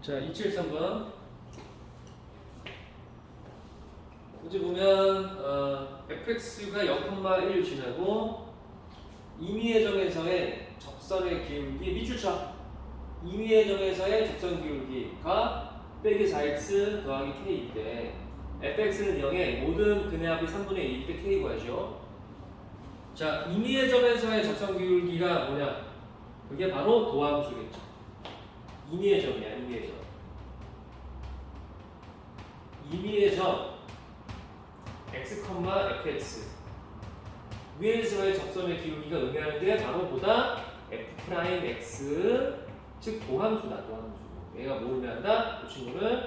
자, 273번. 문제 보면 어, fx가 0,1을 지나고 임의의 점에서의 접선의 기울기 밑줄쳐 임의의 점에서의 접선 기울기가 빼기 4x 더하기 k일 때 fx는 0에 모든 근의 합이 3분의 1일 때 k 구하죠. 자, 임의의 점에서의 접선 기울기가 뭐냐? 그게 바로 도함수겠죠. 임의의 점이야, 임의의 점. 임의의 점 x, fx 위에서의 접선의 기울기가 의미하는 게 바로 보다 f 프라임 x 즉 도함수다, 도함수. 얘가 뭘 의미한다? 이 친구는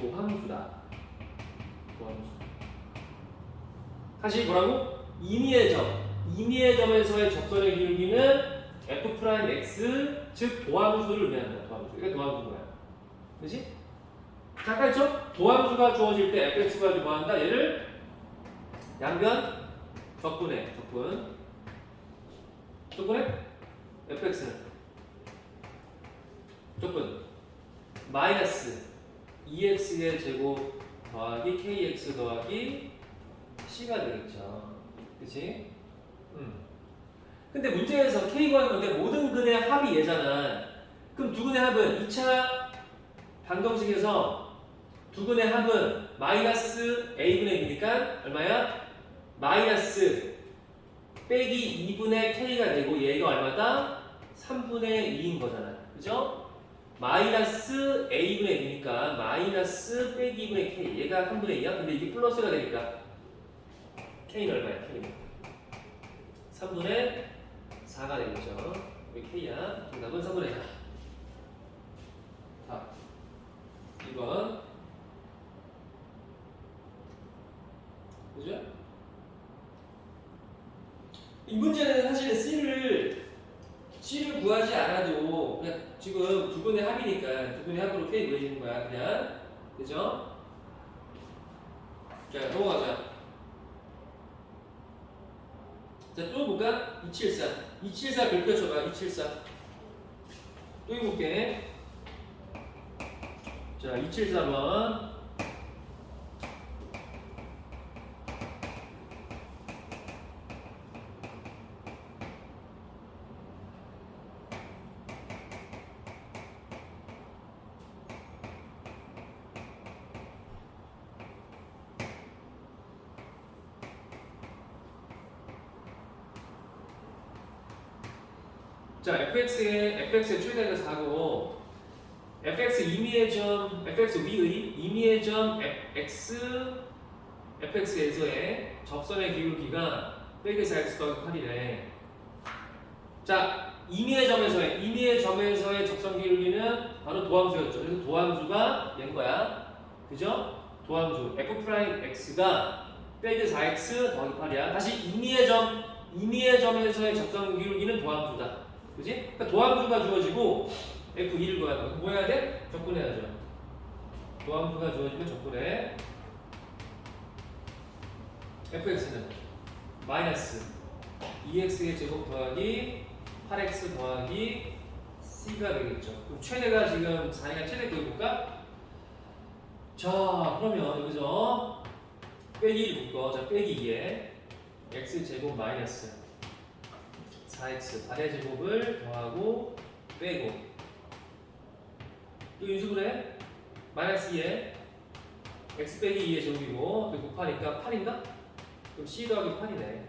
도함수다. 도함수. 다시 뭐라고? 임의의 점. 임의의 점에서의 접선의 기울기는 f 프라임 x 즉 도함수를 의미한다. 도함수. 이게 도함수인 거야. 그렇지? 잠깐 있죠? 도함수가 주어질 때 fx가 뭐한다? 얘를 양변 적분해. 적분. 적분해? fx는 적분 마이너스 2x의 제곱 더하기 kx 더하기 c가 되겠죠. 그치? 음. 근데 문제에서 k 구하는 건데 모든 근의 합이 얘잖아. 그럼 두 근의 합은 2차 방정식에서 두 근의 합은 마이너스 a분의 b니까 얼마야? 마이너스 빼기 2분의 k가 되고 얘가 얼마다? 3분의 2인 거잖아. 그죠? 마이너스 a분의 b니까 마이너스 빼기 2분의 k 얘가 3분의 2야. 근데 이게 플러스가 되니까 k는 얼마야? k는 3분의 4가 되겠죠. 이게 k야. 정답은 3분의 4. 자, 2번. 그죠? 이 문제는 사실 C를 C를 구하지 않아도 그냥 지금 두 분의 합이니까 두 분의 합으로 K 구해지는 거야 그냥 그죠? 자 넘어가자 자 또 볼까? 274 274 긁혀줘봐 274 또 해볼게. 자 274번 자, fx의 fx의 최대가 4고 fx 임의의 점 fx 위의 임의의 점 x fx에서의 접선의 기울기가 빼기 4x 더하기 8이래. 자, 임의의 점에서의 임의의 점에서의 접선 기울기는 바로 도함수였죠. 그래서 도함수가 된 거야. 그죠? 도함수 f 프라임 x가 빼기 4x 더하기 8이야. 다시 임의의 점 임의의 점에서의 접선 기울기는 도함수다. 그지? 그러니까 도함수가 주어지고 F2를 구하는 거. 뭐 해야 돼? 적분해야죠. 도함수가 주어지면 적분해. fx는 마이너스 2x의 제곱 더하기 8x 더하기 c가 되겠죠. 그럼 최대가 지금 4니까 최대 구해볼까? 자, 그러면 여기서 빼기 1 묶어. 자, 빼기 2에 x 제곱 마이너스 4x 8의 제곱을 더하고 빼고 또 인수를 해 마이너스 2에 x 빼기 2의 제곱이고 그 곱하니까 8인가? 그럼 c 더하기 8이네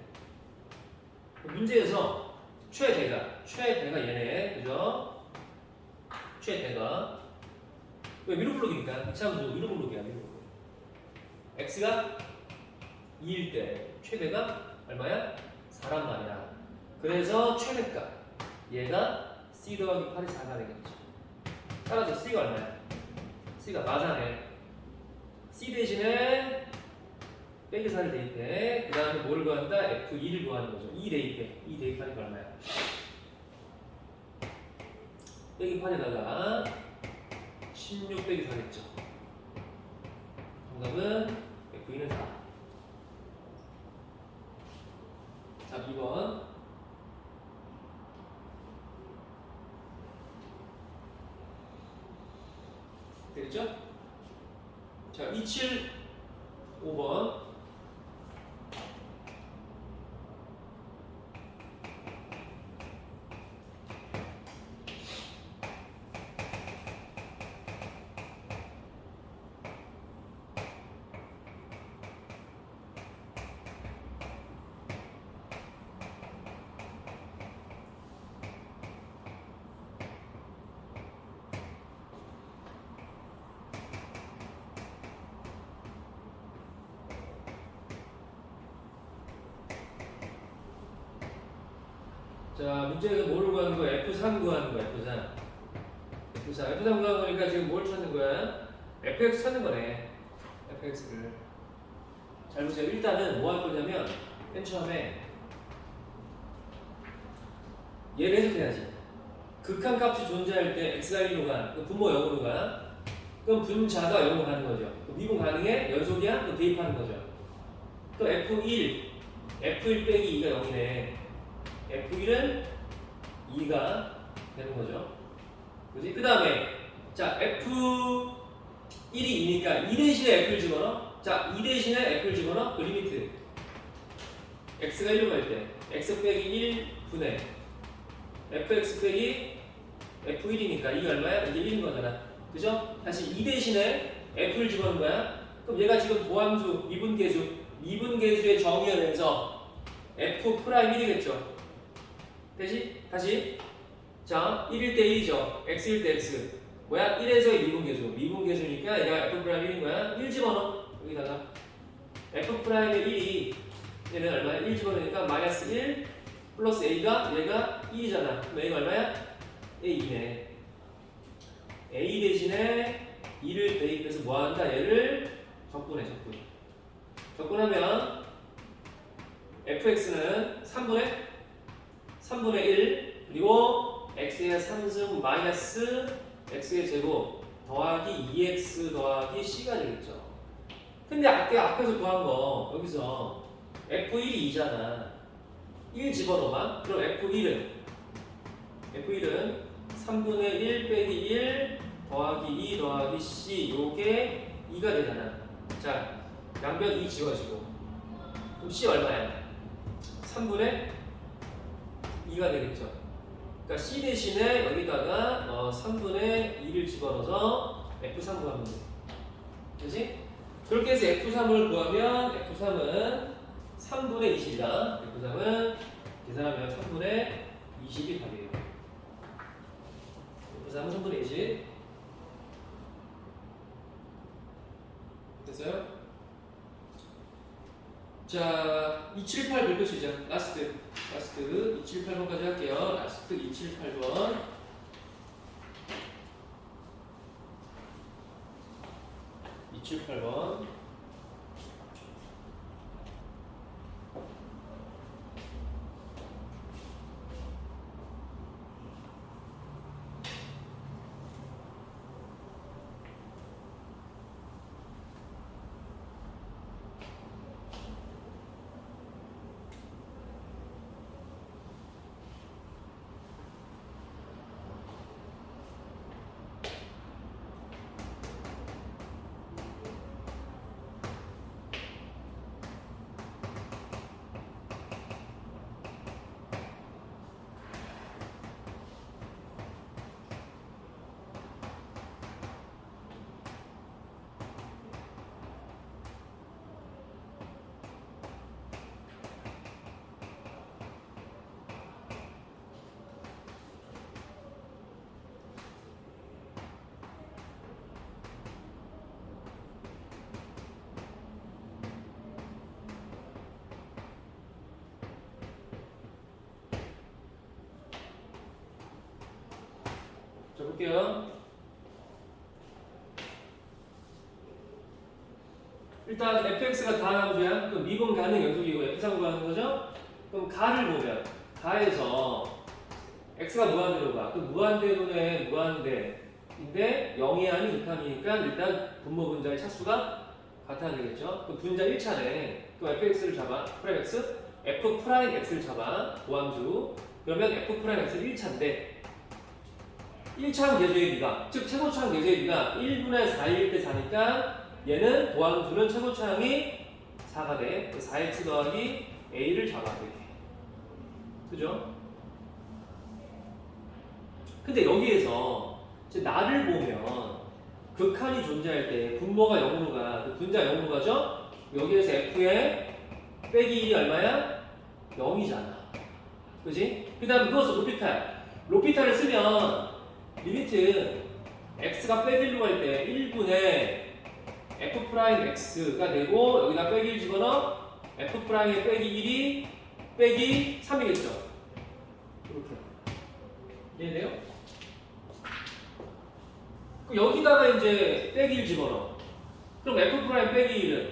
문제에서 최대가 최대가 얘네 그죠? 최대가 왜 위로 블록이니까 이차함수 위로 블록이야 위로 x가 2일 때 최대가 얼마야? 4란 말이야 그래서 최대값 얘가 C 더하기 8이 4가 되겠죠. 따라서 C가 얼마야? C가 맞아네. C 대신에 빼기 4를 대입해. 그 다음에 뭐를 구한다? F2를 구하는 거죠. 2 대입해. 2 대입하니까 얼마야? 빼기 8에다가 16 빼기 4겠죠. 정답은 F2는 4. 자, 2번. 되겠죠? 자, 27 5번. 자, 문제가 뭐를 구하는 거야? F3 구하는 거야, F3. F3. F3 구하는 거니까 지금 뭘 찾는 거야? fx 찾는 거네. fx를. 잘 보세요. 일단은 뭐 할 거냐면, 맨 처음에 얘를 해석해야지. 극한 값이 존재할 때 x가 1로 가, 그 분모 0으로 가. 그럼 분자가 0으로 가는 거죠. 그 미분 가능해? 연속이야? 또 대입하는 거죠. 또 f1, f1 빼기 2가 0이네. F1은 2가 되는 거죠. 그지? 그 다음에 자 F1이 2니까 2 대신에 F를 집어넣어. 자, 2 대신에 F를 집어넣어. 그 리미트. X가 1로 갈 때 X 빼기 1분의 FX 빼기 F1이니까 이게 얼마야? 이게 1인 거잖아. 그죠? 다시 2 대신에 F를 집어넣은 거야. 그럼 얘가 지금 도함수, 미분계수, 미분계수의 정의연에서 F 프라임 1이겠죠. 다시 다시 자 1일 때 1이죠. X일 때 x. 뭐야? 1에서의 미분계수. 미분계수니까 얘가 f 프라임 1인 거야? 1 집어넣어. 여기다가. F 프라임의 1이 얘는 얼마야? 1 집어넣으니까 마이너스 1 플러스 a가 얘가 2잖아. 그럼 a가 얼마야? A2네. A 대신에 2를 대입해서 뭐 한다? 얘를 적분해 적분. 적분하면 fx는 3분의 3분의 1 그리고 x의 3승 마이너스 x의 제곱 더하기 2x 더하기 c가 되겠죠. 근데 아까 앞에서 구한 거 여기서 f1이 2잖아. 1 집어넣어봐. 그럼 f1은 f1은 3분의 1 빼기 1 더하기 2 더하기 c 요게 2가 되잖아. 자 양변 2 지워지고 그럼 c 얼마야? 3분의 2가 되겠죠. 그러니까 C 대신에 여기다가 어, 3분의 2를 집어넣어서 F3 구하면 돼. 그지? 그렇게 해서 F3을 구하면 F3은 3분의 20이다. F3은 계산하면 3분의 20이 답이에요. F3은 3분의 20. 됐어요? 자, 278 별표 시죠. 라스트. 라스트 278번까지 할게요. 라스트 278번. 278번. 볼게요. 일단 fx가 다함수야. 그럼 미분 가능 연속이고 f3 구하는 거죠? 그럼 가를 보면 가에서 x가 무한대로 가. 그럼 무한대로는 무한대인데 0이 아닌 2칸이니까 일단 분모 분자의 차수가 같아야 되겠죠? 그럼 분자 1차네. 그럼 fx를 잡아. 프라임 x? f 프라임 x를 잡아. 도함수. 그러면 f 프라임 x는 1차인데 1차항 계수의 비가 즉 최고 차항 계수의 비가 1분의 4일 때 4니까 얘는 도함수는 최고 차항이 4가 돼 4x 더하기 a를 잡아 이렇게 그죠? 근데 여기에서 이제 나를 보면 극한이 존재할 때 분모가 0으로 가 그 분자 0으로 가죠? 여기에서 f의 빼기 1이 얼마야? 0이잖아 그지? 그 다음 그것을 로피탈 로피탈을 쓰면 리미트 x가 빼기로 할때 1분의 f 프라임 x가 되고 여기다 빼기를 집어넣어 f 프라임의 빼기 1이 빼기 3이겠죠? 이렇게. 이해돼요? 그 여기다가 이제 빼기를 집어넣어. 그럼 f 프라임 빼기 1은?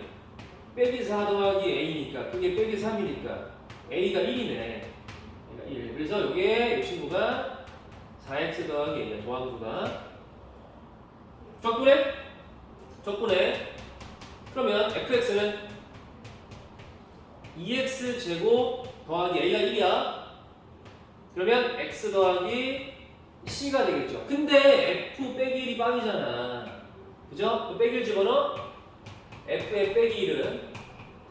빼기 4 더하기 a니까 그게 빼기 3이니까 a가 1이네. 얘가 1 그래서 이게 이 친구가 4x 더하기 a야 도함수가 적분해? 적분해 그러면 fx는 2x 제곱 더하기 a가 1이야 그러면 x 더하기 c가 되겠죠 근데 f 빼기 1이 빵이잖아 그죠? 그 빼기를 집어넣어 f의 빼기 1은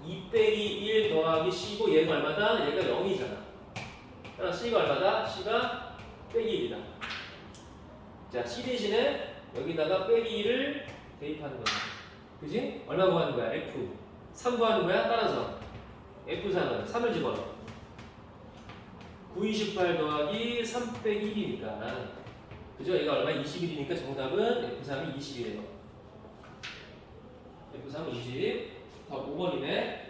2 빼기 1 더하기 c고 얘가 얼마다? 얘가 0이잖아 그럼 c가 얼마다? c가 빼기 1이다 자 c 대신에 여기다가 빼기 1을 대입하는 거야 그지? 얼마 구하는 거야? f 3 구하는 거야? 따라서 f3은 3을 집어넣어 9, 28 더하기 3 빼기 1이니까 그죠? 얘가 얼마? 21이니까 정답은 F3이 20이래요 F3 20 더 5번이네